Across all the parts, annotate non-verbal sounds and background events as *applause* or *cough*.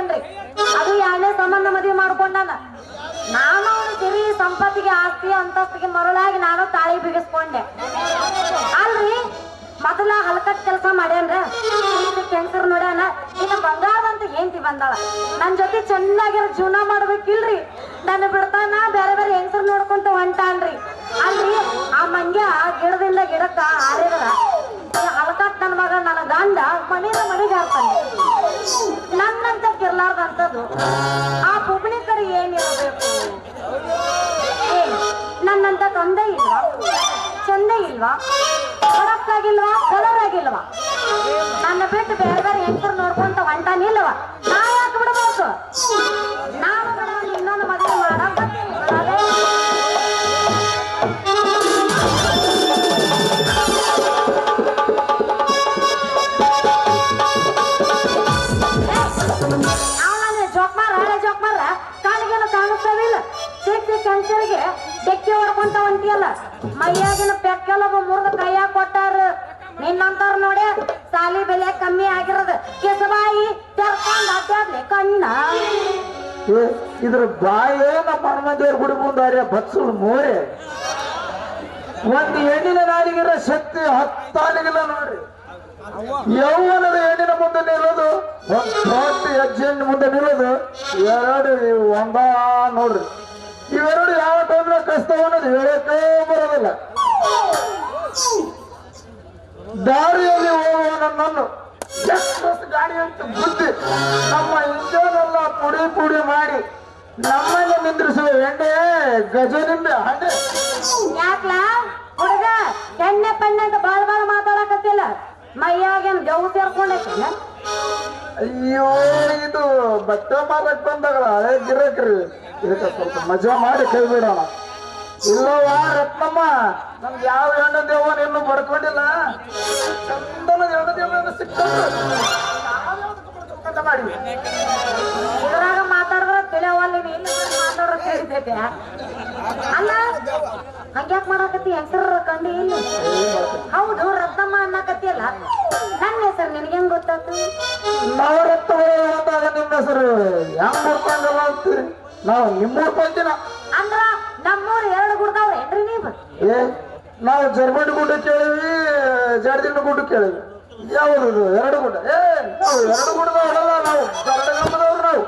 ಆಗ್ಯಾನ್ರಿ ಅದು ಎರಡನೇ ಸಂಬಂಧ ಮದುವೆ ಮಾಡ್ಕೊಂಡಾನ ನಾನು ಅವನು ಸಿರಿ ಸಂಪತ್ತಿಗೆ ಆಸ್ತಿ ಅಂತಸ್ತಿಗೆ ಮರಳಾಗಿ ನಾನು ತಾಳಿ ಬಿಗಿಸ್ಕೊಂಡೆ. ಅಲ್ರಿ, ಮೊದಲ ಹಲ್ಕಟ್ ಕೆಲಸ ಮಾಡ್ಯಾನ್ರ? ಕ್ಯಾನ್ಸರ್ ನೋಡ್ಯಾನ? ಇನ್ನು ಬಂಗಾರದಂತ ಏಂತಿ ಬಂದಾಳ. ನನ್ ಜೊತೆ ಚೆನ್ನಾಗಿರೋ ಜೀವನ ಮಾಡ್ಬೇಕಿಲ್ರಿ? ನನ್ನ ಬಿಡ್ತಾನ, ಬೇರೆ ಬೇರೆ ಹೆಂಗಸರು ನೋಡ್ಕೊಂತ ಹೊಂಟಾನ್ರಿ. ಅಲ್ರಿ, ಆ ಮಂಗ್ಯ ಗಿಡದಿಂದ ಗಿಡಕ್ಕ ಹಾರಿದ್ರ. ಗಂಡ ಮನೆಯ ಮನೆಗೆ ಹಾಕ್ತಾನೆ. ನನ್ನಂತ ಕಿರ್ಲಾರ್ದಂಥದ್ದು ಆ ಪುಬ್ಳಿ ಕಡೆ ಏನಿರಬೇಕು ನನ್ನಂತ ತಂದೆ ಇಲ್ವಾ? ಚಂದ ಇಲ್ವಾ? ಆಗಿಲ್ವಾ ಕಲರ್ ಆಗಿಲ್ವಾ ನನ್ನ ಬಿಟ್ಟು ಬೇರೆ ಬೇರೆ ಹೆಂಗಸರು ನೋಡ್ಕೊಂತ ಹೊಂಟಾನಿಲ್ವಾ? ನಾ ಯಾಕೆ ಬಿಡ್ಬೇಕು? ಡೆಕ್ಕಿ ಹೊಡ್ಕೊಂತ ಅಂತೀಯಲ್ಲ ಮೈಯಾಗಿನ ಪೆಕ್ಕೆಲ್ಲ ಮುರಿದ ಕೈಯಾಗ ಕೊಟ್ಟಾರ. ನಿನ್ನಂತಾರ ನೋಡಿ ಸಾಲಿ ಬೆಲೆ ಕಮ್ಮಿ ಆಗಿರದ. ಕೆಸಬಾಯಿ ತೆರ್ಕೊಂಡ್ ಕಣ್ಣ. ಇದ್ರ ಬಾಯೇ ನಮ್ಮ ಗುಡಿ ಮುಂದಾರೆ ಬತ್ಸುಳು ಮೋರೆ. ಒಂದು ಹೆಣ್ಣಿನ ನಾಲಿಗಿರೋ ಶಕ್ತಿ ಹತ್ತಾಲಿಗಿಲ್ಲ ನೋಡ್ರಿ. ಯೌವನದ ಹೆಣ್ಣಿನ ಮುಂದೆ ನಿಲ್ಲೋದು, ಒಂದು ಹೆಜ್ಜೆನ ಮುಂದೆ ನಿಲ್ಲೋದು. ಎರಡು ಒಂದ ನೋಡ್ರಿ. ಇವೆರಡು ಯಾವ ಟೈಮ್ನ ಕಸ್ತವ ಅನ್ನೋದು ಹೇಳಕ್ಕೆ ಬರೋದಿಲ್ಲ. ದಾರಿಯಲ್ಲಿ ಹೋಗುವ ನನ್ನನ್ನು ಗಾಡಿ ಅಂತ ಬುದ್ಧಿ ನಮ್ಮ ಇಂಜನೆಲ್ಲ ಪುಡಿ ಪುಡಿ ಮಾಡಿ ನಮ್ಮಲ್ಲಿ ನಿಂದ್ರಿಸುವ ಎಣ್ಣೆ ಗಜನಿಂಬೆ ಹಣ್ಣೆ ಯಾಕ್ಲ? ಹುಡುಗ ಎಣ್ಣೆ ಪಣ್ಣೆ ಅಂತ ಬಾಳ್ ಬಾಳ್ ಮಾತಾಡಕತ್ತಿಲ್ಲ. ಮೈಯಾಗೇನ್ ಗೌ ಸೇರ್ಕೊಂಡೈತಿ ಅಯ್ಯೋ ಇದು ಬಟ್ಟೆ ಮಾರಕ್ ಬಂದಾಗ ಹಳೆ ಗಿರಕ್ರಿ. ಇದಕ್ಕೆ ಸ್ವಲ್ಪ ಮಜಾ ಮಾಡಿ ಕೈ ಬಿಡೋಣ. ಇಲ್ಲವಾ ರತ್ನಮ್ಮ ನಮ್ಗೆ ಯಾವ ಹೆಣ್ಣ ದೇವನ ಇನ್ನೂ ಬಡ್ಕೊಂಡಿಲ್ಲ ಚಂದನ ಹೆಣ್ಣ ದೇವನ ಸಿಕ್ತಂದ್ರೆ ಮಾಡಿ ಇದ್ರಾಗ ಮಾತಾಡಿದ್ರ ತಿಳಿಯವಲ್ಲ ಅಲ್ಲ ಹಂಗ್ಯಾಕ್ ಮಾಡಾಕತ್ತಿ? ಹೆಸರು ಕಂಡಿ ಇಲ್ಲಿ. ಹೌದು ರತ್ನಮ್ಮ ಅನ್ನಕತ್ತಿಯಲ್ಲ. ನನ್ನ ಹೆಸರು ನಿನಗೆ ಹೆಂಗ್ ಗೊತ್ತಾತು ನಾವು ರತ್ನ ನಿಮ್ಮ ಹೆಸರು. ಯಾವ ಬರ್ತಾಂಗಲ್ಲ ಅಂತೀರಿ? ನಾವು ನಿಮ್ಮೂರ್ ಬಂದಿನ ಅಂದ್ರ ನಮ್ಮೂರ್ ಎರಡು ಗುಡ್ದವ್ರ ಏನ್ರಿ ನೀವು? ಏ ನಾವು ಜರ್ಮಂಡ್ ಗುಡ್ಡ ಕೇಳಿವಿ ಜಡದಿನ ಗುಡ್ಡ ಕೇಳಿವಿ. ಯಾವುದು ಎರಡು ಗುಡ್ಡ. ಏ ನಾವು ಎರಡು ಗುಡ್ಡದವ್ರಲ್ಲ ನಾವು. ಕರಡ ಗಂಬದವ್ರು ನಾವು.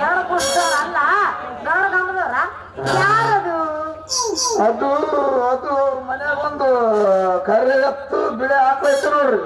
ಎರಡು ಗುಡ್ಡ ಅಲ್ಲ ಗೌಡ ಗಮದವ್ರ ಯಾರದು? ಅದು ಅದು ಮನ್ಯಾಗ ಒಂದು ಕರೆ ಎತ್ತು ಬಿಳೆ ಹಾಕೈತೆ ನೋಡ್ರಿ.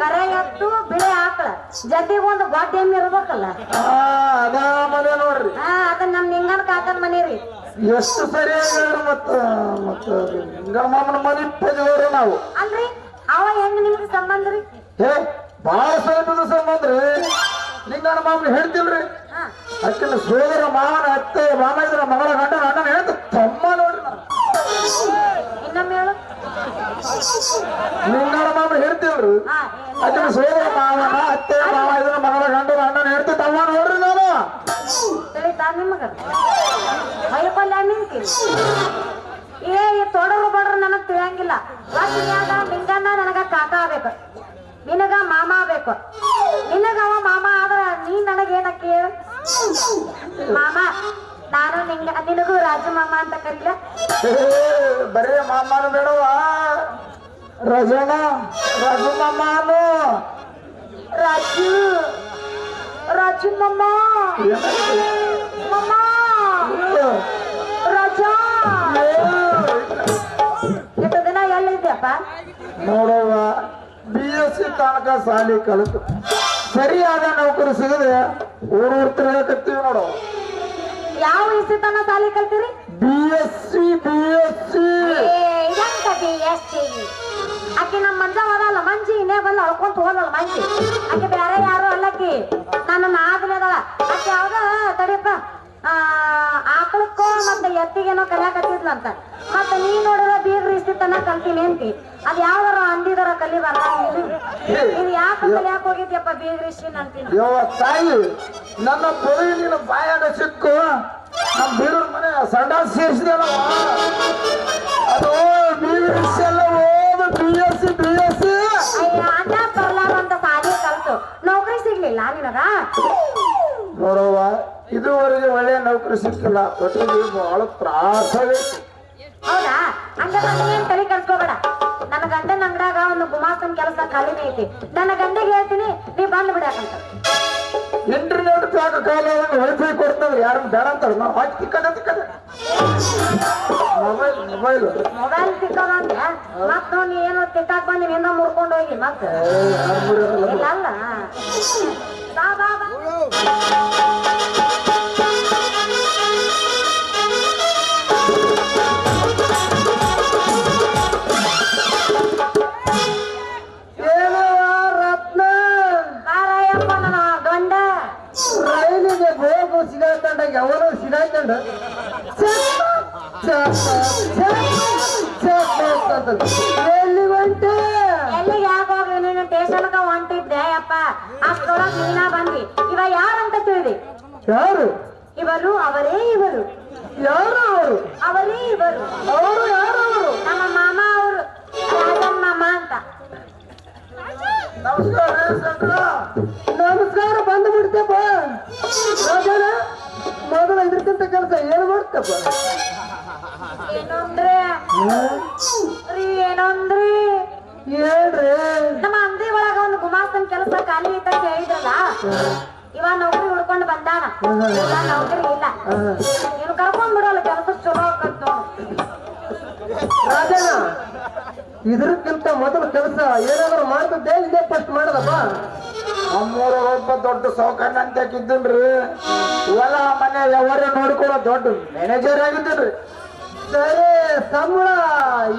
ಕರೆ ಎತ್ತು ಬಿಳೆ ಆಕಳ. ಜೊತೆಗೆ ಒಂದು ಗೊಡ್ಡ ಎಮ್ಮೆ ಇರ್ಬೇಕಲ್ಲ. ಆ ಅದ ಮನೆ ನೋಡ್ರಿ. ಹಾ ಅದ ನಮ್ ನಿಂಗನ್ ಕಾಕನ್ ಮನೆ ರೀ. ಎಷ್ಟು ಸರಿಯಾಗಿ ಹೇಳ್ರಿ ಮತ್ತ ಮತ್ತ ಗಂಗಮ್ಮನ ಮನೆ ಪಜವರು ನಾವು. ಅಲ್ರಿ ಅವ ಹೆಂಗ್ ನಿಮ್ಗೆ ಸಂಬಂಧ ರೀ? ಹೇ ಬಾಳ ಸಮೀಪದ ಸಂಬಂಧ ರೀ. ನಿಂಗನ ಮಾಮನ ಹೇಳ್ತಿಲ್ರಿ. ಹಾ. ಅಕ್ಕಿನ ಸೋದರ ಮಾವನ ಅತ್ತೆ ಮಾಮ ಇದ್ರ ಮಗಳ ಗಂಡನ ಅಣ್ಣನ ಹೇಳ್ತ ತಮ್ಮ ನೋಡ್ರಿ ಇನ್ನೊಮ್ಮೆ ಹೇಳು ಮಾಮ ಹೇಳ್ತೀವ್ರಿ ಅದನ್ನ ಸೋದರ ಮಾವನ ಅತ್ತೆ ಮಾವ ಇದನ್ನ ಮಗಳ ಗಂಡನ ಅಣ್ಣನ ಹೇಳ್ತಿ ತಮ್ಮ ನೋಡ್ರಿ ನಾನು. ಏ ತೊಡರು ಬಡ್ರು ನನಗ್ ತಿಳಿಯಂಗಿಲ್ಲ. ಒಟ್ಟಿನ್ಯಾಗ ನಿಂಗನ್ನ ನನಗ ಕಾಕ ಬೇಕು. ನಿನಗ ಮಾಮ ಬೇಕು. ನಿನಗ ಅವ ಮಾಮ ಆದ್ರ ನೀ ನನಗೇನಕ್ಕೆ ಮಾಮ ನಾನು ನಿಂಗೆ ನಿನಗೂ ರಾಜು ಮಾಮ ಅಂತ ಕರೀಲ? *laughs* ಬರೇ ಮಾಮಾನು ಬೇಡವ? ರಾಜು ರಜು ಮಾಮನು? ರಾಜು ರಾಜು ಮಾಮ. ಮಾಮ ರಾಜಾ. ಎಷ್ಟು ದಿನ ಎಲ್ಲಿದ್ಯಪ್ಪ ನೋಡವ್ವ ಬಿ ಎಸ್ ಸಿ ತನಕ ಸಾಲಿ ಕಲಿತು. ಸರಿಯಾದ ನೌಕರಿ ಸಿಗದೆ ಊರು ಊರು ತಿರುಗಕತ್ತೀವಿ ನೋಡು. ಯಾವ ಇಸಿ ತನ ಸಾಲಿ ಕಲ್ತೀರಿ? B S C B S C? ಆಕೆ ನಮ್ಮ ಮಂಜ ಹೋದಲ್ಲ ಮಂಜಿ ಇನ್ನೇ ಬಲ್ಲ ಅಳ್ಕೊಂತ ಹೋದಲ್ಲ ಮಂಜಿ. ಆಕೆ ಬೇರೆ ಯಾರು ಮತ್ತೆ ಎತ್ತಿಗೇನೋ ಕಲಿಯಾಕತ್ತಿದ್ಲಂತ ಮತ್ತೆ ನೀ ನೋಡಿದ್ರ ಬೀಗ್ರ ಇಷ್ಟಿತ್ತನ ಕಲ್ತೀನಿ ಅಂತಿ ಅದ್ ಯಾವ್ದಾರ ಅಂದಿದಾರ ಕಲಿಬಾರ್ದ ಇದು ಯಾಕೆ ಕಲಿಯಾಕ ಹೋಗಿದ್ಯಪ್ಪ ಬೀಗ್ರ ಇಷ್ಟಿನ ಅಂತೀನಿ? ಯೋ ತಾಯಿ ನನ್ನ ಪೊರೆ ನಿನ್ನ ಬಾಯಾಡ ಸಿಕ್ಕು. ನಮ್ಮ ಬೀರೂರ ಮನೆ ಸಂಡ ಸೇರಿಸಿದೆಲ್ಲ ಅದು ಬೀಗ್ರ ಇಷ್ಟೆಲ್ಲ ಓದು ಬಿ ಎಸ್ ಅಯ್ಯ ಅಣ್ಣ ಬರ್ಲಾರ ಅಂತ ಸಾಲಿ ಕಲ್ತು. ನೌಕರಿ ಸಿಗ್ಲಿಲ್ಲ ನಿನಗ? ನೋಡವ್ವ ಇದುವರೆಗೆ ಒಳ್ಳೆ ನೌಕರಿ ಸಿಕ್ಕಿಲ್ಲ. ಒಟ್ಟಿಗೆ ಬಹಳ ತ್ರಾಸವೇ ಹೌದಾ? ಮತ್ತೆ ನೀನ್ ತಲೆ ಕೆಡ್ಸ್ಕೋಬೇಡ. ನನ್ನ ಗಂಡನ ಅಂಗಡಾಗ ಒಂದು ಗುಮಾಸ್ತನ ಕೆಲಸ ಖಾಲಿನೇ ಐತಿ. ನನ್ನ ಗಂಡಿಗೆ ಹೇಳ್ತೀನಿ ನೀ ಬಂದ್ ಬಿಡಾಕಂತ ಇಂಟರ್ನೆಟ್ ಪ್ಯಾಕ್ ಕಾಲ ವೈಫೈ ಕೊಡ್ತಾರೆ ಯಾರು ಬೇಡ ಅಂತಾರೆ ನಾವು ಹಾಕಿ ತಿಕ್ಕದ ತಿಕ್ಕದ. Mobile mobile. ಮೊಬೈಲ್ ಸಿಕ್ಕೋದಂಗೆ ಮತ್ ನೋಡಿ ನೀ ಏನೋ ತಿಕ್ಕಾಕ್ ಬಂದು ನಿನ್ನ ಮುರ್ಕೊಂಡು ಹೋಗಿ ಮತ್ ಇಲ್ಲ ಅಲ್ಲ? ಬಾ ಬಾ ಬಾ. ರೈಲಿಗೆ ಗೋಗು ಸಿಗಾಕೊಂಡಾಗ ಅವನು ಸಿಗಾಕೊಂಡ ಎಲ್ಲಿ ಹೊಂಟೆ? ಎಲ್ಲಿಗೆ ಯಾಕೆ ಹೋಗ್ಲಿ ನೀನು ಟೇಷನ್ಗ ಹೊಂಟಿದ್ದೆ ಅಪ್ಪ. ಅಷ್ಟೊಳಗ್ ನೀನ ಬಂದಿ. ಇವ ಯಾರಂತ ತಿಳಿದಿ ಯಾರು? ಇವರು ಅವರೇ ಇವರು. ಯಾರು ಅವರು ಬಂದು ರಾಜನ ಮೊದಲ ಇದಕ್ಕಿಂತ ಕೆಲಸ ಏನು ಮಾಡ್ತಪ್ಪ? ಏನಂದ್ರೆ? ರೀ ಏನಂದ್ರಿ? ಹೇಳ್ರಿ. ನಮ್ಮ ಅಂಗಡಿ ಒಳಗ ಒಂದು ಗುಮಾಸ್ತನ್ ಕೆಲಸ ಖಾಲಿ ಐತ ಅಂತ ಹೇಳಿದ್ರಲ್ಲ? ಇವ ನೌಕರಿ ಹುಡ್ಕೊಂಡು ಬಂದಾನ. ಇಲ್ಲ ನೌಕರಿ ಇಲ್ಲ. ನೀನು ಕರ್ಕೊಂಡ್ ಬಿಡಲ್ಲ ಕೆಲಸ ಚಲೋ ನೋಡು. ರಾಜನ ಇದಕ್ಕಿಂತ ಮೊದಲ ಕೆಲಸ ಏನಾದ್ರು ಮಾಡ್ತಿದ್ದೆ? ಇದೇ ಫಸ್ಟ್ ಮಾಡದಪ್ಪ. ನಮ್ಮೂರ ಒಬ್ಬ ದೊಡ್ಡ ಸೌಕರ್ಯ ಅಂತ ಕಿದ್ದನ್ರಿ ಹೊಲ ಮನೆ ವ್ಯವಹಾರ ನೋಡ್ಕೊಳ್ಳೋ ದೊಡ್ಡ ಮ್ಯಾನೇಜರ್ ಆಗಿದ್ದೀನ್ರಿ. ಸರಿ ಸಂಬಳ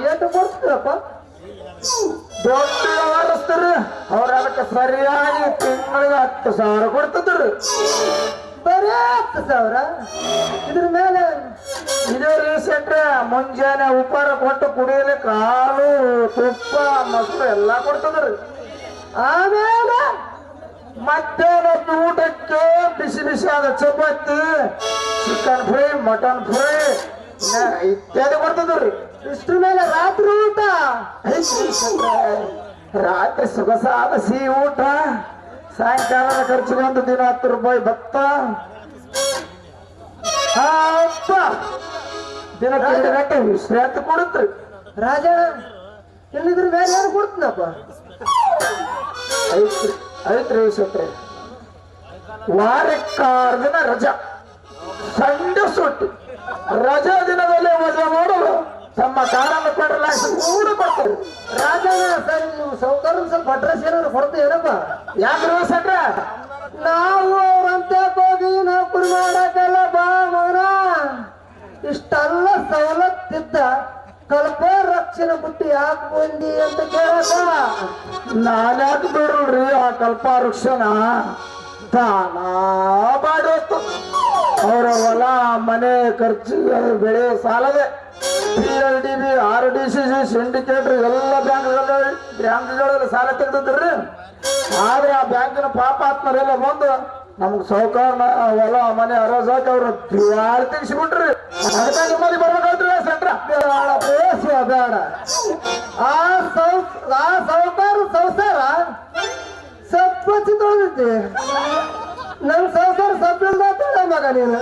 ಏನು ಕೊಡ್ತೀರಪ್ಪ? ದೊಡ್ಡ ವ್ಯವಹರಿಸ್ತಾರೆ ಅವ್ರ ಅದಕ್ಕೆ ಸರಿಯಾಗಿ ತಿಂಗಳಿಗೆ ಹತ್ತು ಸಾವಿರ ಕೊಡ್ತಿದ್ರು. ಬರೀ ಹತ್ತು ಸಾವಿರ? ಇದ್ರ ಮೇಲೆ? ಇದು ರೀಸೆಂಟ್ ಮುಂಜಾನೆ ಉಪಹಾರ ಕೊಟ್ಟು ಕುಡಿಯಲಿಕ್ಕೆ ಕಾಲು ತುಪ್ಪ ಮೊಸರು ಎಲ್ಲ ಕೊಡ್ತಿದ್ರು. ಆಮೇಲೆ? ಮಧ್ಯಾಹ್ನದ ಊಟಕ್ಕೆ ಬಿಸಿ ಬಿಸಿಯಾದ chapati chicken fry mutton fry ಇತ್ಯಾದಿ ಬರ್ತದ್ರಿ ಇಷ್ಟ್ರ ಮೇಲೆ ರಾತ್ರಿ ಊಟ. ರಾತ್ರಿ ಸೊಗಸಾದ ಸಿಹಿ ಊಟ. ಸಾಯಂಕಾಲ ಖರ್ಚು ಒಂದು ದಿನ ಹತ್ತು ರೂಪಾಯಿ ಭತ್ತ. ಅಪ್ಪ. ದಿನ ಎರಡು ಗಂಟೆ ವಿಶ್ರಾಂತಿ ಕೊಡುತ್ತೆ. ರಾಜ ಎಲ್ಲಿದ್ರ ಬೇರೆ ಯಾರು ಕೊಡ್ತೀನಪ್ಪ? ಐತ್ರಿ ಐತ್ರಿ ವಾರಕ್ಕೆ ಆರು ದಿನ ರಜಾ. ಸಂಡೆ ಸುಟ್ಟು ರಜಾ ದಿನದಲ್ಲಿ ಮಜಾ ಮಾಡಲು ತಮ್ಮ ಕಾರನ್ನು ಕೊಡಲಾಗಿ ಕೂಡ ಕೊಡ್ತಾರೆ. ರಾಜ ಸೌಕರ್ಯ ಸ್ವಲ್ಪ ಅಡ್ರೆಸ್ ಏನಾದ್ರು ಕೊಡ್ತೀವಿ ಏನಪ್ಪ ಯಾಕೆ ಸಟ್ರ ನಾವು ಅವ್ರಂತೆ ಬಿಟ್ಟು ಯಾಕೆ ಬಂದಿ ಅಂತ ಕೇಳಕ? ನಾನು ಯಾಕೆ ಬಿಡ್ರಿ ಆ ಕಲ್ಪ ವೃಕ್ಷನ ತಾನ ಮಾಡಿ ಅವರ ಹೊಲ, ಮನೆ, ಖರ್ಚು ಬೆಳೆ ಸಾಲದೆ L D B, R D C C Syndicate ಎಲ್ಲ ಬ್ಯಾಂಕ್ಗಳ ಬ್ಯಾಂಕ್ಗಳಲ್ಲಿ ಸಾಲ ತೆಗೆದಿದ್ರಿ. ಆದ್ರೆ ಆ ಬ್ಯಾಂಕಿನ ಪಾಪಾತ್ಮರೆಲ್ಲ ಬಂದು ನಮ್ಗೆ ಸೌಕಾರ ಹೊಲ ಮನೆ ಅರಸಾಕ ಅವ್ರ ತೆಗಿಸ್ಬಿಟ್ರಿ ಅದಕ್ಕೆ ನಿಮ್ಮಲ್ಲಿ ಬರ್ಬೇಕಾದ್ರಿ ಸೆಂಟ್ರ? ಬೇಡ ಬೇಡ ಆ ಸೌ ಆ ಸೌಕಾರ ಸಂಸಾರ ಸಪ್ಪಚ್ಚಿ ತೊಳೆದಿದ್ದೆ ನಮ್ ಸಂಸಾರ ಸಪ್ಪಿಲ್ದ ತೊಳೆ ಮಗ ನೀನು.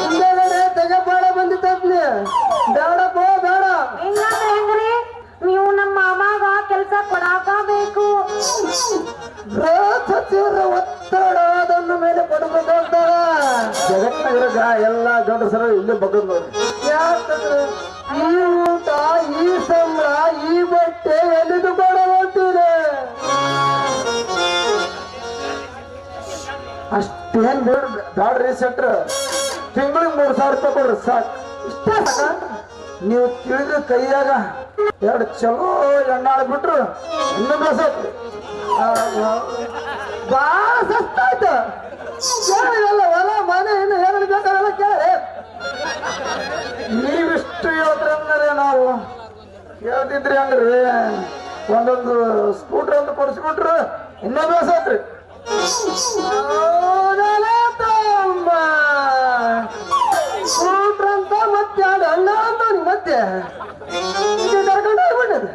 ಹಿಂದೆಗಡೆ ತೆಗೆ ಬಾಳ ಬಂದಿತ್ತಪ್ಲಿ ಬೇಡಪ್ಪ ಬೇಡ ಬೋ ಬೇಡ. ನೀವು ನಮ್ಮ ಮಾಮಾಗ ಕೆಲಸ ಕೊಡಾಕಬೇಕು ಒತ್ತಡ ಕೊಡಬೇಕಾಗ್ತದ ಜಗತ್ತಿನಾಗ ಎಲ್ಲ ಗಂಡಸರ ಇಲ್ಲಿ ಬಗ್ಗದ್ ನೋಡಿ ಈ ಊಟ ಈ ಸಂಬಳ ಈ ಬಟ್ಟೆ ಎಲ್ಲಿದು ಕೊಡ ಹೋಗ್ತೀರಿ ಅಷ್ಟೇನ್ ಬೇಡ ಬ್ಯಾಡ್ರಿ ಸೆಟ್ರ. ತಿಂಗಳಿಗೆ ಮೂರು ಸಾವಿರ ರೂಪಾಯಿ ಕೊಡ್ರಿ ಸಾಕು. ಇಷ್ಟೇ ನೀವು ತಿಳಿದ ಕೈಯಾಗ ಎರಡು ಚಲೋ ಎಣ್ಣಾಳ ಬಿಟ್ರು ಇನ್ನೊಂದು ಬೇಸತ್ರಿ ಬಾಳ ಸಸ್ತಾಯ್ತು ಎಲ್ಲ ಹೊಲ ಮನೆ ಇನ್ನು ಏನೇನು ಬೇಕಾಗಲ್ಲ ಕೇಳಿ. ನೀವಿಷ್ಟು ಹೇಳ್ತೀರಂದ್ರೆ ನಾವು? ಹೇಳ್ತಿದ್ರಿ ಅಂದ್ರೆ ಒಂದೊಂದು ಸ್ಕೂಟ್ರ್ ಅಂತ ಕೊಡಿಸ್ಬಿಟ್ರು ಇನ್ನೂ ಬೇಸತ್ರಿ ಸ್ಕೂಟ್ರ್ ಅಂತ ಮತ್ತೆ ಆಡ ಅಣ್ಣ ಅಂತ ಮತ್ತೆ ಕರ್ಕೊಂಡು ಹೋಗ್ಬಿಟ್ಟದೆ